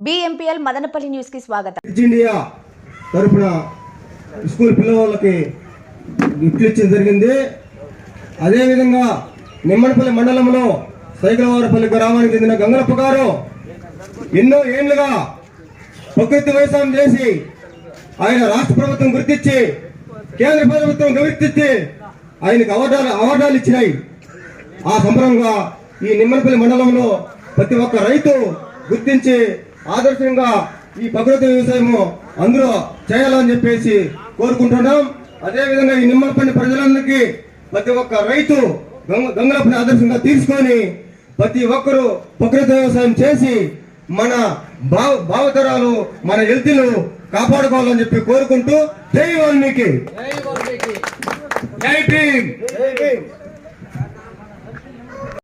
బిఎంపీఎల్ మదనపల్లి న్యూస్కి స్వాగతం ఇండియా తరఫున స్కూల్ పిల్లవాళ్ళకి గిఫ్ట్లు ఇచ్చడం జరిగింది. అదేవిధంగా నిమ్మనపల్లి మండలంలో సైకిలవారపల్లి గ్రామానికి చెందిన గంగలప్ప గారు ఎన్నో ఏళ్ళుగా ప్రకృతి వ్యవసాయం చేసి ఆయన రాష్ట్ర ప్రభుత్వం గుర్తించి కేంద్ర ప్రభుత్వం గుర్తించి ఆయనకు అవార్డాలు అవార్డాలు ఇచ్చినాయి. ఆ సంబరంగా ఈ నిమ్మనపల్లి మండలంలో ప్రతి ఒక్క రైతు గుర్తించి ఆదర్శంగా ఈ ప్రకృతి వ్యవసాయము అందరూ చేయాలని చెప్పేసి కోరుకుంటున్నాం. అదేవిధంగా ఈ నిమ్మలపల్లి ప్రజలందరికీ ప్రతి ఒక్క రైతు గంగ గంగలపల్లి ఆదర్శంగా తీసుకొని ప్రతి ఒక్కరూ ప్రకృతి వ్యవసాయం చేసి మన భావ భావతరాలు మన హెల్త్లు కాపాడుకోవాలని చెప్పి కోరుకుంటూ జై వాల్మీకి. జై భీమ్.